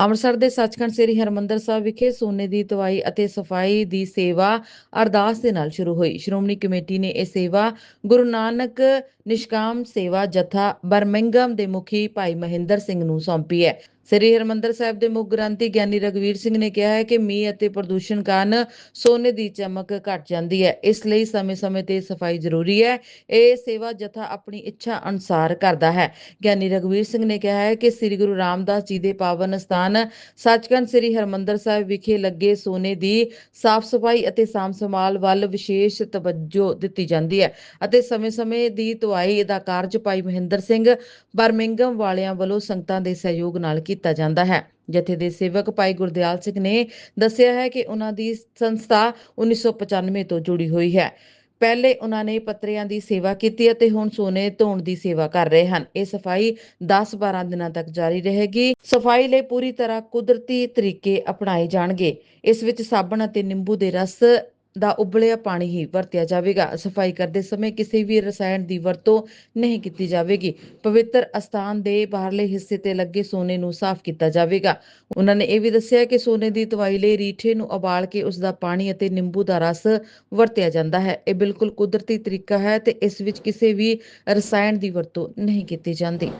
ਅੰਮ੍ਰਿਤਸਰ ਦੇ ਸੱਚਖੰਡ ਸ੍ਰੀ ਹਰਮੰਦਰ ਸਾਹਿਬ ਵਿਖੇ ਸੋਨੇ ਦੀ ਧਵਾਈ ਅਤੇ ਸਫ਼ਾਈ ਦੀ ਸੇਵਾ ਅਰਦਾਸ ਦੇ ਨਾਲ ਸ਼ੁਰੂ ਹੋਈ। ਸ਼੍ਰੋਮਣੀ ਕਮੇਟੀ ਨੇ ਇਹ ਸੇਵਾ ਗੁਰੂ ਨਾਨਕ ਨਿਸ਼ਕਾਮ ਸੇਵਾ ਜਥਾ ਬਰਮਿੰਗਮ ਦੇ ਮੁਖੀ ਭਾਈ ਮਹਿੰਦਰ ਸਿੰਘ ਨੂੰ ਸੌਂਪੀ ਹੈ। ਸ੍ਰੀ ਹਰਮੰਦਰ ਸਾਹਿਬ ਦੇ ਮੁੱਖ ਗ੍ਰੰਥੀ ਗਿਆਨੀ ਰਗਵੀਰ ਸਿੰਘ ਨੇ ਕਿਹਾ ਹੈ ਕਿ ਮੀਂਹ ਅਤੇ ਪ੍ਰਦੂਸ਼ਣ ਕਾਰਨ ਸੋਨੇ ਦੀ ਚਮਕ ਘਟ ਜਾਂਦੀ ਹੈ। ਇਸ ਲਈ ਸਮੇਂ-ਸਮੇਂ ਤੇ ਸਫ਼ਾਈ ਜ਼ਰੂਰੀ ਹੈ। ਇਹ ਸੇਵਾ ਜਥਾ ਆਪਣੀ ਇੱਛਾ ਅਨੁਸਾਰ ਕਰਦਾ ਹੈ। ਗਿਆਨੀ ਰਗਵੀਰ ਸਿੰਘ ਨੇ ਕਿਹਾ ਹੈ ਕਿ ਸ੍ਰੀ ਗੁਰੂ ਰਾਮਦਾਸ ਜੀ ਦੇ ਪਾਵਨ ਸਥਾਨ ਸੱਚਖੰਡ ਸ੍ਰੀ ਹਰਮੰਦਰ ਸਾਹਿਬ ਵਿਖੇ ਲੱਗੇ ਸੋਨੇ ਦੀ ਸਾਫ਼ ਸਫ਼ਾਈ ਅਤੇ ਸਾਂਭ ਸੰਭਾਲ ਵੱਲ ਵਿਸ਼ੇਸ਼ ਤਵੱਜੋ ਦਿੱਤੀ ਜਾਂਦੀ ਹੈ ਅਤੇ ਸਮੇਂ-ਸਮੇਂ ਦੀ ਧੁਆਈ ਦਾ ਕਾਰਜ ਭਾਈ ਮਹਿੰਦਰ ਸਿੰਘ ਬਰਮਿੰਗਮ ਵਾਲਿਆਂ ਵੱਲੋਂ ਸੰਗਤਾਂ ਦੇ ਸਹਿਯੋਗ ਨਾਲ ਕੀਤਾ ਜਾਂਦਾ ਹੈ। ਜਥੇ ਦੇ ਸੇਵਕ ਭਾਈ ਗੁਰਦਿਆਲ ਸਿੰਘ ਨੇ ਦੱਸਿਆ ਹੈ ਕਿ ਉਹਨਾਂ ਦੀ ਸੰਸਥਾ 1995 ਤੋਂ ਜੁੜੀ ਹੋਈ ਹੈ। ਪਹਿਲੇ ਉਹਨਾਂ ਨੇ ਪੱਤਰਿਆਂ ਦੀ ਸੇਵਾ ਕੀਤੀ ਅਤੇ ਹੁਣ ਸੋਨੇ ਧੋਣ ਦੀ ਸੇਵਾ ਕਰ ਰਹੇ ਹਨ। ਇਹ ਸਫ਼ਾਈ 10-12 ਦਿਨਾਂ ਤੱਕ ਜਾਰੀ ਰਹੇਗੀ। ਸਫ਼ਾਈ ਲਈ ਪੂਰੀ ਤਰ੍ਹਾਂ ਕੁਦਰਤੀ ਤਰੀਕੇ ਅਪਣਾਏ ਜਾਣਗੇ। ਇਸ ਵਿੱਚ ਸਾਬਣ ਅਤੇ ਨਿੰਬੂ ਦੇ ਰਸ ਦਾ ਉਬਲਿਆ ਪਾਣੀ ਹੀ ਵਰਤਿਆ ਜਾਵੇਗਾ। ਸਫ਼ਾਈ ਕਰਦੇ ਸਮੇਂ ਕਿਸੇ ਵੀ ਰਸਾਇਣ ਦੀ ਵਰਤੋਂ ਨਹੀਂ ਕੀਤੀ ਜਾਵੇਗੀ। ਪਵਿੱਤਰ ਅਸਥਾਨ ਦੇ ਬਾਹਰਲੇ ਹਿੱਸੇ ਤੇ ਲੱਗੇ ਸੋਨੇ ਨੂੰ ਸਾਫ਼ ਕੀਤਾ ਜਾਵੇਗਾ। ਉਹਨਾਂ ਨੇ ਇਹ ਵੀ ਦੱਸਿਆ ਕਿ ਸੋਨੇ ਦੀ ਦਵਾਈ ਲਈ ਰੀਠੇ ਨੂੰ ਉਬਾਲ ਕੇ ਉਸ ਦਾ ਪਾਣੀ ਅਤੇ ਨਿੰਬੂ ਦਾ ਰਸ ਵਰਤਿਆ ਜਾਂਦਾ ਹੈ। ਇਹ ਬਿਲਕੁਲ ਕੁਦਰਤੀ ਤਰੀਕਾ ਹੈ ਤੇ ਇਸ ਵਿੱਚ ਕਿਸੇ ਵੀ ਰਸਾਇਣ ਦੀ ਵਰਤੋਂ ਨਹੀਂ ਕੀਤੀ ਜਾਂਦੀ।